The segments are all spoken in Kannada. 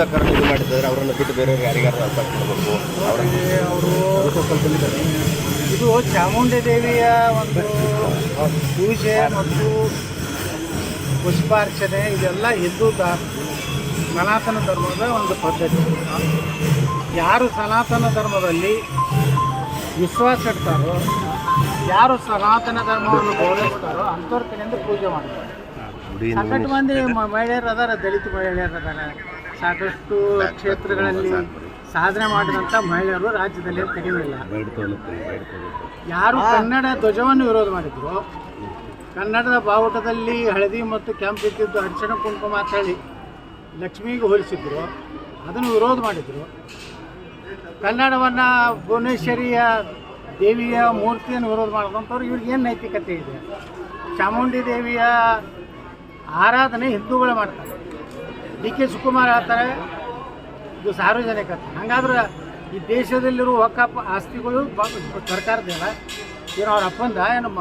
ಶಾಸಕರನ್ನು ಇದು ಮಾಡಿದ್ದಾರೆ. ಅವರನ್ನು ಬಿಟ್ಟು ಬೇರೆ ಯಾರಿಗಾರು ಅಂತ ಕೊಡಬೇಕು ಅವರು ಇದು ಚಾಮುಂಡಿ ದೇವಿಯ ಒಂದು ಪೂಜೆ ಮತ್ತು ಪುಷ್ಪಾರ್ಚನೆ ಇದೆಲ್ಲ ಹಿಂದೂ ಸನಾತನ ಧರ್ಮದ ಒಂದು ಪದ್ಧತಿ. ಯಾರು ಸನಾತನ ಧರ್ಮದಲ್ಲಿ ವಿಶ್ವಾಸ ಇಡ್ತಾರೋ ಯಾರು ಸನಾತನ ಧರ್ಮವನ್ನು ಗೌರವಿಸ್ತಾರೋ ಅಂಥವ್ರ ಕಡೆಯಿಂದ ಪೂಜೆ ಮಾಡ್ತಾರೆ. ಸಾಕಷ್ಟು ಮಂದಿ ಮಹಿಳೆಯರು ಅದಾರ ದಲಿತ ಮಹಿಳೆಯರು ಅದಾರ. ಸಾಕಷ್ಟು ಕ್ಷೇತ್ರಗಳಲ್ಲಿ ಸಾಧನೆ ಮಾಡಿದಂಥ ಮಹಿಳೆಯರು ರಾಜ್ಯದಲ್ಲಿ ತೆಗೆಯಲಿಲ್ಲ ಯಾರು ಕನ್ನಡ ಧ್ವಜವನ್ನು ವಿರೋಧ ಮಾಡಿದ್ರು? ಕನ್ನಡದ ಬಾವುಟದಲ್ಲಿ ಹಳದಿ ಮತ್ತು ಕೆಂಪು ಇದ್ದಿದ್ದು ಅರ್ಚಣ ಕುಂಕುಮ ಅಂತ ಹೇಳಿ ಲಕ್ಷ್ಮಿಗೆ ಹೋಲಿಸಿದ್ರು. ಅದನ್ನು ವಿರೋಧ ಮಾಡಿದರು. ಕನ್ನಡವನ್ನು ಭುವನೇಶ್ವರಿಯ ದೇವಿಯ ಮೂರ್ತಿಯನ್ನು ವಿರೋಧ ಮಾಡಿದಂಥವ್ರು ಇವ್ರಿಗೆ ಏನು ನೈತಿಕತೆ ಇದೆ? ಚಾಮುಂಡಿ ದೇವಿಯ ಆರಾಧನೆ ಹಿಂದೂಗಳು ಮಾಡ್ತಾರೆ. ಡಿ ಕೆ ಶಿವಕುಮಾರ್ ಹೇಳ್ತಾರೆ, ಇದು ಸಾರ್ವಜನಿಕ. ಹಂಗಾದ್ರೆ ಈ ದೇಶದಲ್ಲಿರುವ ಹೊಕ್ಕ ಆಸ್ತಿಗಳು ಸರ್ಕಾರದಿಲ್ಲ ಏನೋ ಅವ್ರ ಅಪ್ಪಂದ, ಏನಮ್ಮ,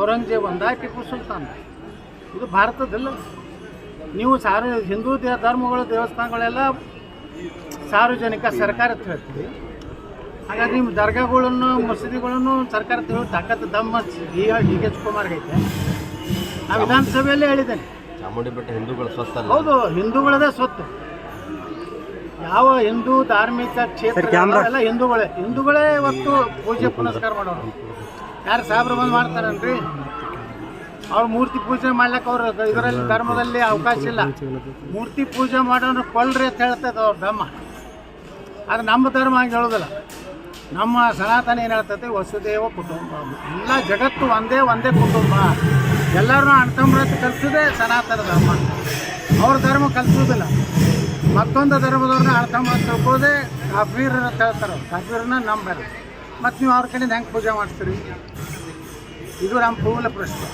ಔರಂಗಜೇಬ್ ಅಂದ ಟಿಪ್ಪು ಸುಲ್ತಾನ್. ಇದು ಭಾರತದಲ್ಲ. ನೀವು ಸಾರ್ವ, ಹಿಂದೂ ದೇ, ಧರ್ಮಗಳು, ದೇವಸ್ಥಾನಗಳೆಲ್ಲ ಸಾರ್ವಜನಿಕ ಸರ್ಕಾರ ಹೇಳ್ತೀವಿ ಹಾಗಾದ್ರೆ ನಿಮ್ಮ ದರ್ಗಾಗಳನ್ನು, ಮಸೀದಿಗಳನ್ನು ಸರ್ಕಾರ ತಾಕತ್ತು ದಮ್ಮ ಡಿ ಕೆ ಶಿವಕುಮಾರ್ಗೆ ಐತೆ ನಾನು ವಿಧಾನಸಭೆಯಲ್ಲೇ ಹೇಳಿದ್ದೇನೆ. ಚಾಮುಂಡಿ ಬೆಟ್ಟ ಹಿಂದೂಗಳ ಹೌದು ಹಿಂದೂಗಳದೇ ಸ್ವತ್ತು. ಯಾವ ಹಿಂದೂ ಧಾರ್ಮಿಕ ಕ್ಷೇತ್ರ ಎಲ್ಲ ಹಿಂದೂಗಳೇ. ಹಿಂದೂಗಳೇ ಇವತ್ತು ಪೂಜೆ ಪುನಸ್ಕಾರ ಮಾಡೋರು. ಯಾರು ಸಾಬ್ರು ಬಂದು ಮಾಡ್ತಾರನ್ರಿ? ಅವ್ರು ಮೂರ್ತಿ ಪೂಜೆ ಮಾಡ್ಲಿಕ್ಕೆ ಅವ್ರ ಇದರಲ್ಲಿ ಧರ್ಮದಲ್ಲಿ ಅವಕಾಶ ಇಲ್ಲ. ಮೂರ್ತಿ ಪೂಜೆ ಮಾಡೋನು ಕೊಲ್ರಿ ಅಂತ ಹೇಳ್ತದೆ ಅವ್ರ ಧರ್ಮ. ಅದು ನಮ್ಮ ಧರ್ಮ ಹಂಗೆ ಹೇಳೋದಿಲ್ಲ. ನಮ್ಮ ಸನಾತನ ಏನು ಹೇಳ್ತೈತೆ? ವಸುದೇವ ಕುಟುಂಬ. ಎಲ್ಲ ಜಗತ್ತು ಒಂದೇ ಒಂದೇ ಕುಟುಂಬ. ಎಲ್ಲರನ್ನೂ ಅಣ್ತಂಬ್ರತ್ ಕಲಿಸೋದೇ ಸನಾತನ ಧರ್ಮ. ಅವ್ರ ಧರ್ಮ ಕಲಿಸೋದಿಲ್ಲ. ಮತ್ತೊಂದು ಧರ್ಮದವ್ರನ್ನ ಅಣ್ತಂಬ್ರತ್ ತಿಳ್ಕೋದೇ ಕಾಫೀರನ್ನ ಅಂತ ಹೇಳ್ತಾರೆ ಕಾಫೀರನ್ನ ನಂಬಲ್ಲ. ಮತ್ತು ನೀವು ಅವ್ರ ಕಡೆಯಿಂದ ಹೆಂಗೆ ಪೂಜೆ ಮಾಡ್ತೀರಿ ಇದು ನಮ್ಮ ಮೂಲ ಪ್ರಶ್ನೆ.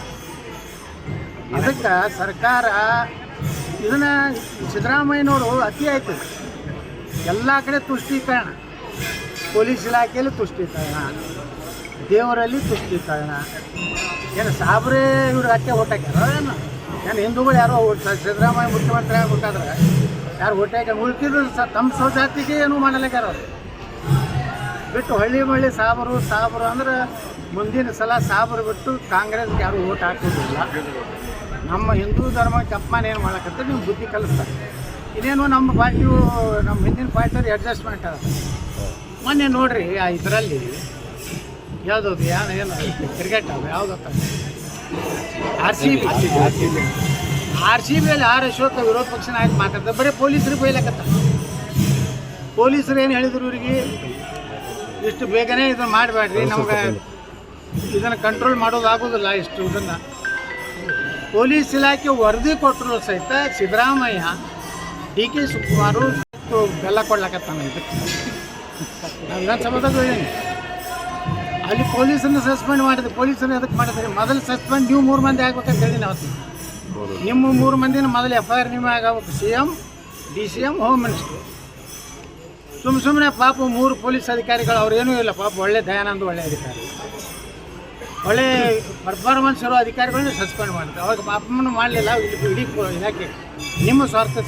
ಅದಕ್ಕೆ ಸರ್ಕಾರ ಇದನ್ನ ಸಿದ್ದರಾಮಯ್ಯನವರು ಅತಿ ಆಯ್ತು. ಎಲ್ಲ ಕಡೆ ತುಷ್ಟೀಕರಣ ಪೊಲೀಸ್ ಇಲಾಖೆಯಲ್ಲಿ ತುಷ್ಟೀಕರಣ ದೇವರಲ್ಲಿ ತುಷ್ಟೀಕರಣ ಏನು ಸಾಬ್ರೇ ಇವ್ರು ಅಕ್ಕೆ ಓಟ್ ಹಾಕ್ಯಾರ? ಏನು? ಹಿಂದೂಗಳು ಯಾರೋ ಓಟ್ ಸಿದ್ದರಾಮಯ್ಯ ಮುಖ್ಯಮಂತ್ರಿ ಆಗ್ಬೇಕಾದ್ರೆ ಯಾರು ಓಟ್ ಹಾಕ್ಯಾರ? ಉಳ್ಕಿದ್ರು ಸ ತಮ್ಮ ಸ್ವಜಾತಿಗೆ ಏನೂ ಮಾಡಲಾಗ್ಯಾರ ಅವರು? ಬಿಟ್ಟು ಹಳ್ಳಿ ಮಳ್ಳಿ ಸಾಬರು ಸಾಬರು ಅಂದ್ರೆ ಮುಂದಿನ ಸಲ ಸಾಬರು ಬಿಟ್ಟು ಕಾಂಗ್ರೆಸ್ಗೆ ಯಾರು ಓಟ್ ಹಾಕೋದಿಲ್ಲ. ನಮ್ಮ ಹಿಂದೂ ಧರ್ಮಕ್ಕೆ ಅಪಮಾನ ಏನು ಮಾಡಕತ್ತೆ ನೀವು ಬುದ್ಧಿ ಕಲಿಸ್ತಾರೆ. ಇದೇನು ನಮ್ಮ ಪಾರ್ಟಿಯು ನಮ್ಮ ಹಿಂದಿನ ಪಾರ್ಟಿಯವ್ರಿಗೆ ಅಡ್ಜಸ್ಟ್ಮೆಂಟ್ ಅದ ಮೊನ್ನೆ ನೋಡ್ರಿ, ಆ ಇದರಲ್ಲಿ ಯಾವುದದು ಯಾರು ಏನು? ಕ್ರಿಕೆಟ್ ಅದು ಯಾವ್ದು R C B R C ಬಿಯಲ್ಲಿ R Ashoka ವಿರೋಧ ಪಕ್ಷ ನಾಯಕ ಮಾತಾಡ್ತಾರೆ. ಬರೀ ಪೊಲೀಸರು ಬೈಲಕತ್ತ. ಪೊಲೀಸರು ಏನು ಹೇಳಿದ್ರು ಇವ್ರಿಗೆ? ಇಷ್ಟು ಬೇಗನೆ ಇದನ್ನು ಮಾಡಬೇಡ್ರಿ. ನಮ್ಗೆ ಇದನ್ನು ಕಂಟ್ರೋಲ್ ಮಾಡೋದಾಗೋದಿಲ್ಲ ಇಷ್ಟು ಇದನ್ನು. ಪೊಲೀಸ್ ಇಲಾಖೆ ವರದಿ ಕೊಟ್ಟರು ಸಹಿತ ಸಿದ್ದರಾಮಯ್ಯ ಡಿ ಕೆ ಶಿವಕುಮಾರು ಬೆಲ್ಲ ಕೊಡ್ಲಕತ್ತಾನ ಇದಕ್ಕೆ. ನಾನು ಹೇಳಿದ್ದೀನಿ ಅಲ್ಲಿ ಪೊಲೀಸನ್ನು ಸಸ್ಪೆಂಡ್ ಮಾಡಿದ್ರು. ಪೊಲೀಸರು ಅದಕ್ಕೆ ಮಾಡಿದ್ರೆ? ಮೊದಲು ಸಸ್ಪೆಂಡ್ ನೀವು ಮೂರು ಮಂದಿ ಆಗ್ಬೇಕಂತ ಹೇಳಿ ಅವತ್ತು. ನಿಮ್ಮ ಮೂರು ಮಂದಿನ ಮೊದಲು ಎಫ್ ಐ ಆರ್ ನಿಮ್ಮ ಆಗಬೇಕು. C M D C M home minister. ಸುಮ್ ಸುಮ್ಮನೆ ಪಾಪ ಮೂರು ಪೊಲೀಸ್ ಅಧಿಕಾರಿಗಳು ಅವ್ರೇನೂ ಏನೂ ಇಲ್ಲ. ಪಾಪ ಒಳ್ಳೆ ದಯಾನಂದ ಒಳ್ಳೆ ಅಧಿಕಾರಿ. ಒಳ್ಳೆ ಪರ್ಫಾರ್ಮೆನ್ಸ್ ಇರೋ ಅಧಿಕಾರಿಗಳನ್ನ ಸಸ್ಪೆಂಡ್ ಮಾಡ್ತಾರೆ ಅವಾಗ ಪಾಪವನ್ನು ಮಾಡಲಿಲ್ಲ. ಇಡೀ ಇಲಾಖೆ. ನಿಮ್ಮ ಸ್ವಾರ್ಥ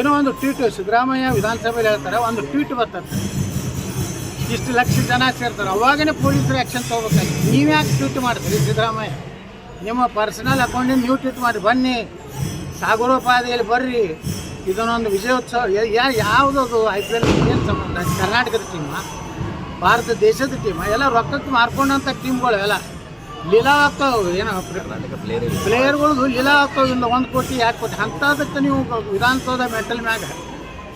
ಏನೋ ಒಂದು ಟ್ವೀಟ್ ಸಿದ್ದರಾಮಯ್ಯ ವಿಧಾನಸಭೆಯಲ್ಲಿ ಹೇಳ್ತಾರೆ ಒಂದು ಟ್ವೀಟ್ ಬರ್ತದೆ. ಇಷ್ಟು ಲಕ್ಷ ಜನ ಸೇರ್ತಾರೆ. ಅವಾಗನೇ ಪೊಲೀಸರು ಆ್ಯಕ್ಷನ್ ತೊಗೋಬೇಕಾಗಿ ನೀವು ಯಾಕೆ ಟ್ವೀಟ್ ಮಾಡ್ತೀರಿ ಸಿದ್ದರಾಮಯ್ಯ? ನಿಮ್ಮ ಪರ್ಸನಲ್ ಅಕೌಂಟಿಂದ ನೀವು ಟ್ವೀಟ್ ಮಾಡಿ. ಬನ್ನಿ. ಸಾಗರೋಪಾದಿಯಲ್ಲಿ ಬರ್ರಿ. ಇದನ್ನೊಂದು ವಿಜಯೋತ್ಸವ ಯ- ಯಾವುದದು ಐ ಪಿ ಎಲ್ ಏನು ಸಂಬಂಧ? ಕರ್ನಾಟಕದ ಟೀಮ ಭಾರತ ದೇಶದ ಟೀಮ ಎಲ್ಲ ರೊಕ್ಕಕ್ಕೆ ಮಾರ್ಕೊಂಡಂಥ ಟೀಮ್ಗಳು ಎಲ್ಲ. ಲೀಲಾ ಆಗ್ತಾವೆ ಏನೋ? ಪ್ಲೇಯರ್ ಪ್ಲೇಯರ್ಗಳು ಲೀಲಾ ಆಗ್ತಾವೆ ಇಲ್ಲ ಒಂದು ಕೋಟಿ ಎರಡು ಕೋಟಿ ಅಂಥದಕ್ಕೆ ನೀವು ವಿಧಾನಸೌಧ ಮೆಟಲ್ ಮ್ಯಾಗ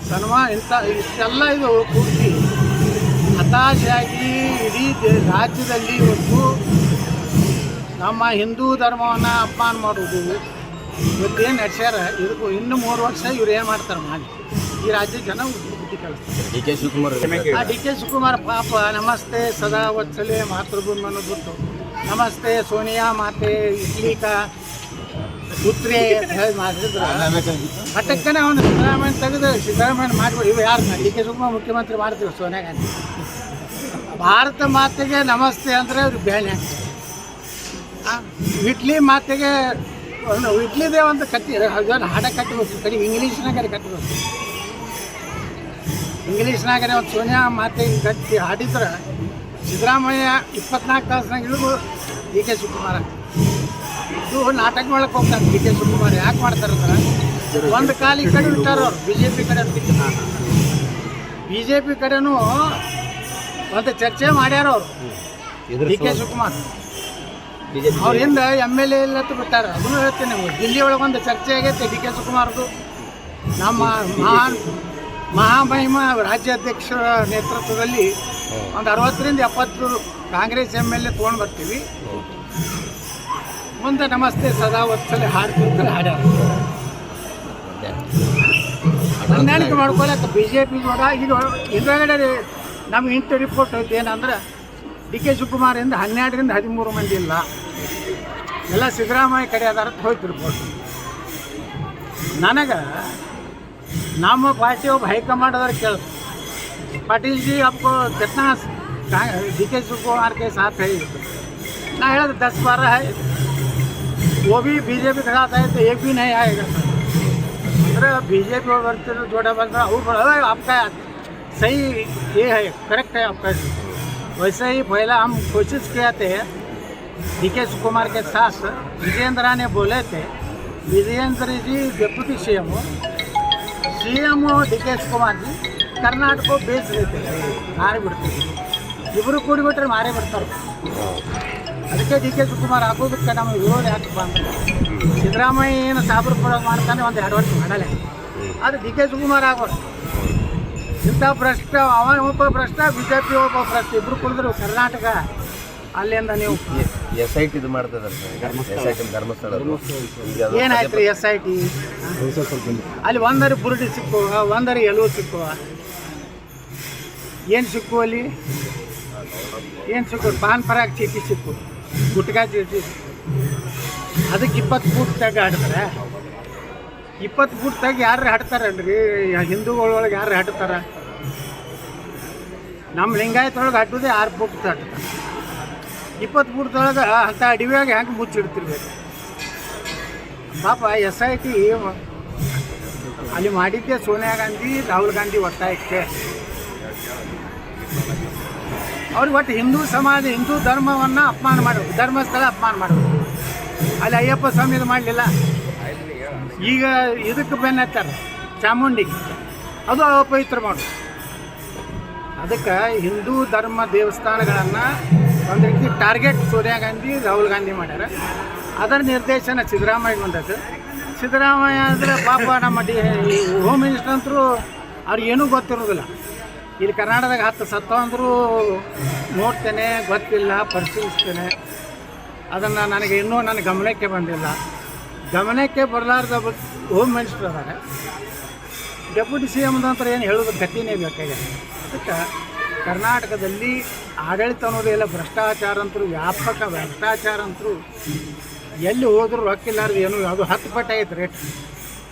ಸನ್ಮಾ ಇಂಥ ಇಷ್ಟೆಲ್ಲ ಇದು ಪೂರ್ತಿ ಹತಾಶೆಯಾಗಿ ಇಡೀ ರಾಜ್ಯದಲ್ಲಿ ಇವತ್ತು ನಮ್ಮ ಹಿಂದೂ ಧರ್ಮವನ್ನು ಅಪಮಾನ ಮಾಡೋದು ಇವತ್ತೇನು ನಡೆಸ್ಯಾರ? ಇದಕ್ಕೂ ಇನ್ನು ಮೂರು ವರ್ಷ ಇವ್ರು ಏನು ಮಾಡ್ತಾರೆ ಮಾಡಿ. ಈ ರಾಜ್ಯ ಜನ ಬುದ್ಧಿ ಕಳಿಸ್ತಾರೆ. ಡಿ ಕೆ ಶಿವಕುಮಾರ್ ಆ ಡಿ ಕೆ ಶಿವಕುಮಾರ್ ಪಾಪ ನಮಸ್ತೆ ಸದಾ ವತ್ಸಲೆ ಮಾತೃಭೂಮಿ ಅನ್ನೋದು ನಮಸ್ತೆ ಸೋನಿಯಾ ಮಾತೆ ಇಡ್ಲಿಕ ಪುತ್ರಿ ಮಾಡಿದ್ರು. ಹಠಕ್ಕನೆ ಅವನು ಸಿದ್ದರಾಮಯ್ಯ ತೆಗೆದು ಸಿದ್ದರಾಮಯ್ಯ ಮಾಡಿಬಿಡಿ. ಇವು ಯಾರು ಡಿ ಕೆ ಶಿವಕುಮಾರ್ ಮುಖ್ಯಮಂತ್ರಿ ಮಾಡ್ತೀವಿ ಸೋನಿಯಾ ಗಾಂಧಿ. ಭಾರತ ಮಾತೆಗೆ ನಮಸ್ತೆ ಅಂದರೆ ಅವ್ರಿಗೆ ಆ, ಇಟ್ಲಿ ಮಾತೆಗೆ ಇಡ್ಲಿದೇ ಒಂದು ಕಟ್ಟಿ ಅದೊಂದು ಹಾಡ ಕಟ್ಟಬೇಕು ಕಡೆ ಇಂಗ್ಲೀಷ್ನಾಗರೆ ಕಟ್ಟಬೇಕು ಇಂಗ್ಲೀಷ್ನಾಗರೆ ಒಂದು ಸೋನಿಯಾ ಮಾತೆ ಕಟ್ಟಿ ಹಾಡಿದ್ರೆ ಸಿದ್ದರಾಮಯ್ಯ ಇಪ್ಪತ್ನಾಲ್ಕು ತಾಸಿನಾಗ ಇಳಿದು ಡಿ ಕೆ ಶಿವಕುಮಾರ. ಇದು ನಾಟಕ ಮಾಡಕ್ಕೆ ಹೋಗ್ತಾರೆ ಡಿ ಕೆ ಶಿವಕುಮಾರ್. ಯಾಕೆ ಮಾಡ್ತಾರೆ ಅಂದ್ರೆ ಒಂದು ಕಾಲ ಈ ಕಡೆ ಬಿಟ್ಟಾರ ಅವ್ರು. ಬಿ ಜೆ ಪಿ ಕಡೆ ಬಿ ಜೆ ಪಿ ಕಡೆನೂ ಒಂದು ಚರ್ಚೆ ಮಾಡ್ಯಾರ ಅವರು. D K Shivakumar. ಅವ್ರಿಂದ ಎಂ ಎಲ್ ಎ ಎಲ್ಲ ಬಿಟ್ಟಾರ ಅದನ್ನು ಹೇಳ್ತೀನಿ ನೀವು ದಿಲ್ಲಿ ಒಳಗೆ ಒಂದು ಚರ್ಚೆ ಆಗೈತೆ ಡಿ ಕೆ ಶಿವಕುಮಾರ್ದು. ನಮ್ಮ ಮಹಾನ್ ಮಹಾಮಹಿಮ ರಾಜ್ಯಾಧ್ಯಕ್ಷರ ನೇತೃತ್ವದಲ್ಲಿ ಒಂದು ಅರವತ್ತರಿಂದ ಎಪ್ಪತ್ತು ಕಾಂಗ್ರೆಸ್ ಎಂ ಎಲ್ ಎ ತೊಗೊಂಡು ಬರ್ತೀವಿ. ಮುಂದೆ ನಮಸ್ತೆ ಸದಾ ಒತ್ತಲ್ಲಿ ಹಾಡ್ತಿರ್ತಾರೆ ಹಾಡ್ಯಾರ. ಹೊಂದಾಣಿಕೆ ಮಾಡ್ಕೊಳಕ್ಕೆ ಬಿ ಜೆ ಪಿ ಕೂಡ ಇದು ಹಿಂದಗಡೆ ನಮ್ಗೆ ಇಂಟು ರಿಪೋರ್ಟ್ ಐತೆ ಏನಂದ್ರೆ ಡಿ ಕೆ ಶಿವಕುಮಾರಿಂದ ಹನ್ನೆರಡರಿಂದ ಹದಿಮೂರು ಮಂದಿ ಇಲ್ಲ ಎಲ್ಲ ಸಿದ್ದರಾಮಯ್ಯ ಕಡೆ ಅದಾರ ಅಂತ ಹೋಯ್ತು ರಿಪೋರ್ಟ್ ನನಗೆ ನಮ್ಮ ಪಾರ್ಟಿ ಒಬ್ಬ ಹೈಕಮಾಂಡ್ ಅದಾರ ಕೇಳ पाटिल जी आपको कितना डी के शिवकुमार के साथ है ना है दस बारह है वो भी बीजेपी के साथ है तो एक भी नहीं आएगा अरे बीजेपी और वर्ग से जोड़ा बन रहा वो बड़ा अरे आपका सही ये है करेक्ट है आपका वैसे ही पहला हम कोशिश किए थे डी के शिवकुमार के साथ विजेंद्रा ने बोले थे Vijendra ji deputy C M C M D K Shivakumar ji Karnataka base ಐತೆ ಮಾರಿ ಬಿಡ್ತೀವಿ ಇಬ್ಬರು ಕೂಡಿಬಿಟ್ರೆ ಮಾರೇ ಬಿಡ್ತಾರೆ ಅದಕ್ಕೆ ಡಿ ಕೆ ಶಿವಕುಮಾರ್ ಆಗೋದಕ್ಕೆ ನಮ್ಮ ವಿರೋಧ ಯಾಕಪ್ಪ ಅಂದ್ರೆ ಸಿದ್ದರಾಮಯ್ಯ ಏನು ಸಾಬ್ರು ಕೊಡೋದು ಮಾಡ್ತಾನೆ ಒಂದು ಎರಡು ವರ್ಷ ಮಾಡಲ್ಲ ಅದು ಡಿ ಕೆ ಶಿವಕುಮಾರ್ ಆಗೋದು ಇಂಥ ಭ್ರಷ್ಟ ಅವ ಒಬ್ಬ ಭ್ರಷ್ಟ ಬಿ ಜೆ ಪಿ ಒಬ್ಬ ಭ್ರಷ್ಟ ಇಬ್ರು ಕುಡಿದ್ರು ಕರ್ನಾಟಕ ಅಲ್ಲಿಂದ ನೀವು ಎಸ್ ಐ ಟಿ ಇದು ಮಾಡ್ತಿದ್ದಾರೆ ಎಸ್ ಐ ಟಿ ಧರ್ಮಸ್ಥಳ ಏನಾಯ್ತು ಎಸ್ ಐ ಟಿ? ಅಲ್ಲಿ ಒಂದರಿ ಬುರುಡಿ ಸಿಕ್ಕುವ ಒಂದರಿ ಎಲುವು ಸಿಕ್ಕುವ. ಏನು ಸಿಕ್ಕು ಅಲ್ಲಿ? ಏನು ಸಿಕ್ಕು ಪಾನ್ ಪರಾಗ ಚೀಟಿ ಸಿಕ್ಕು. ಗುಟ್ಕಾ ಚೀಟಿ ಅದಕ್ಕೆ ಇಪ್ಪತ್ತು ಫೂಟ್ ತಗ ಹಾಡ್ತಾರೆ ಇಪ್ಪತ್ತು ಫೂಟ್ ತಗ ಯಾರು ಹಾಡ್ತಾರಲ್ರಿ ಹಿಂದೂಗಳೊಳಗೆ ಯಾರು ಹಾಡ್ತಾರ ನಮ್ಮ ಲಿಂಗಾಯತೊಳಗೆ ಹಾಟುದೇ ಆರು ಫೂಟ್ ತಟ್ಟ ಇಪ್ಪತ್ತು ಫೂಟ್ದೊಳಗೆ ಅಂಥ ಅಡಿವಿಯಾಗಿ ಹೆಂಗೆ ಮುಚ್ಚಿಡ್ತಿರ್ಬೇಕು. ಪಾಪ ಎಸ್ ಐ ಟಿ ಅಲ್ಲಿ ಮಾಡಿದ್ದೆ ಸೋನಿಯಾ ಗಾಂಧಿ, ರಾಹುಲ್ ಗಾಂಧಿ ಒತ್ತಾಯಕ್ಕೆ. ಅವ್ರಿಗೆ ಒಟ್ಟು ಹಿಂದೂ ಸಮಾಜ, ಹಿಂದೂ ಧರ್ಮವನ್ನು ಅಪಮಾನ ಮಾಡಬೇಕು, ಧರ್ಮಸ್ಥಳ ಅಪಮಾನ ಮಾಡಬೇಕು. ಅಲ್ಲಿ ಅಯ್ಯಪ್ಪ ಸ್ವಾಮಿ ಇದು ಮಾಡಲಿಲ್ಲ. ಈಗ ಇದಕ್ಕೆ ಬೆನ್ನ ಚಾಮುಂಡಿ ಚಾಮುಂಡಿಗೆ. ಅದು ಅಪವಿತ್ರ ಮಾಡು ಅದಕ್ಕೆ ಹಿಂದೂ ಧರ್ಮ ದೇವಸ್ಥಾನಗಳನ್ನು ಒಂದು ರೀತಿ ಟಾರ್ಗೆಟ್ ಸೋನಿಯಾ ಗಾಂಧಿ, ರಾಹುಲ್ ಗಾಂಧಿ ಮಾಡ್ಯಾರ. ಅದರ ನಿರ್ದೇಶನ ಸಿದ್ದರಾಮಯ್ಯ ಬಂದದ್ದು ಸಿದ್ದರಾಮಯ್ಯ ಅಂದರೆ ಪಾಪ ನಮ್ಮ ಡಿ ಹೋಮ್ ಮಿನಿಸ್ಟರ್ ಅಂತರೂ ಅವ್ರಿಗೇನೂ ಗೊತ್ತಿರೋದಿಲ್ಲ. ಇಲ್ಲಿ ಕರ್ನಾಟಕದಾಗ ಹತ್ತು ಸತ್ತ ಅಂದರೂ ನೋಡ್ತೇನೆ, ಗೊತ್ತಿಲ್ಲ, ಪರಿಶೀಲಿಸ್ತೇನೆ. ಅದನ್ನು ನನಗೆ ಇನ್ನೂ ನನ್ನ ಗಮನಕ್ಕೆ ಬಂದಿಲ್ಲ. ಗಮನಕ್ಕೆ ಬರಲಾರ್ದ ಹೋಮ್ ಮಿನಿಸ್ಟರ್ ಅದಾರೆ ಡೆಪ್ಯೂಟಿ ಸಿ ಎಂ ನಂತರ ಏನು ಹೇಳೋದು? ಗತಿನೇ ಬೇಕಾಗಿದೆ ಅದಕ್ಕೆ ಕರ್ನಾಟಕದಲ್ಲಿ ಆಡಳಿತ ಅನ್ನೋದು ಎಲ್ಲ ಭ್ರಷ್ಟಾಚಾರ ಅಂತರೂ ವ್ಯಾಪಕ ಭ್ರಷ್ಟಾಚಾರ ಅಂತರೂ ಎಲ್ಲಿ ಹೋದರೂ ರೊಕ್ಕ ಇಲ್ಲಾರ್ದು ಏನು ಅದು ಹತ್ತು ಪಟ್ಟ ಐತೆ ರೇಟ್.